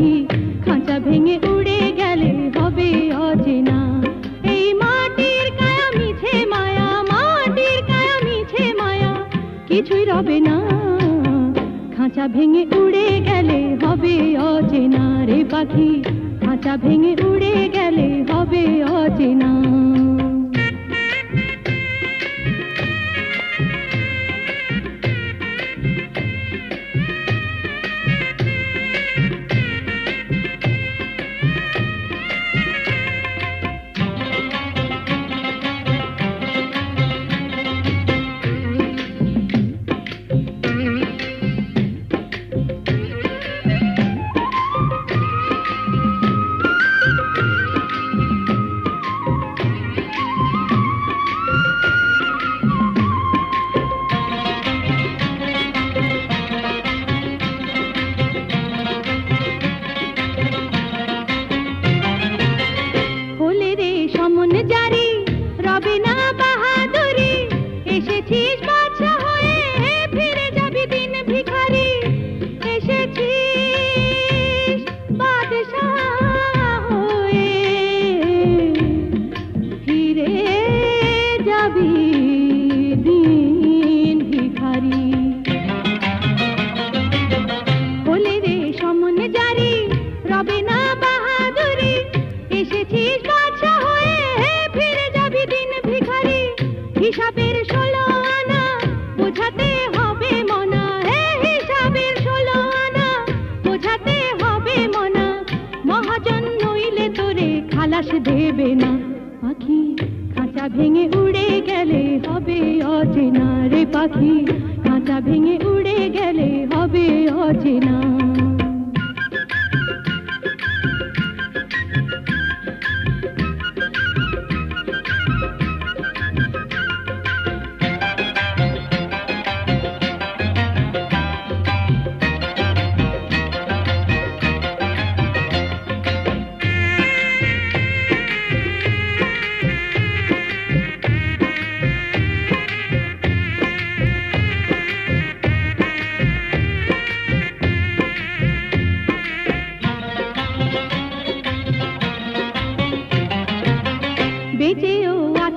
পাখি খাঁচা ভেঙে উড়ে গেলে হবে অচেনা। এই মাটির কায়া মিছে মায়া, মাটির কায়া মিছে মায়া, কিছুই রবে না। খাঁচা ভেঙে উড়ে গেলে হবে অচেনা। রে পাখি, খাঁচা ভেঙে উড়ে গেলে হবে অচেনা। হিসাবের ষোলো আনা, বোঝাতে হবে মনা। হে হিসাবের ষোলো আনা, বোঝাতে হবে মনা। মহাজন নইলে তোরে খালাস দেবে না। পাখি খাঁচা ভেঙে উড়ে গেলে হবে অচেনা রে পাখি। খাঁচা ভেঙে উড়ে গেলে হবে অচেনা।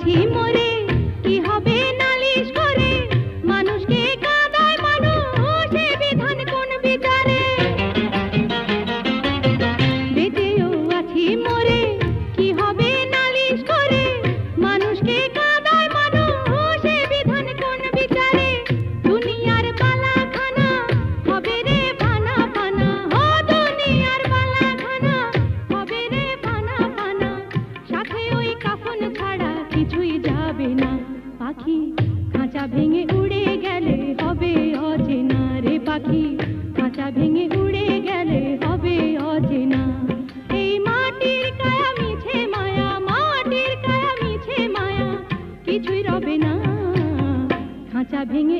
थी খাঁচা ভেঙে উড়ে গেলে হবে অচেনা। এই মাটির কায়া মিছে মায়া, মাটির কায়া মিছে মায়া, কিছুই রবে না। খাঁচা ভেঙে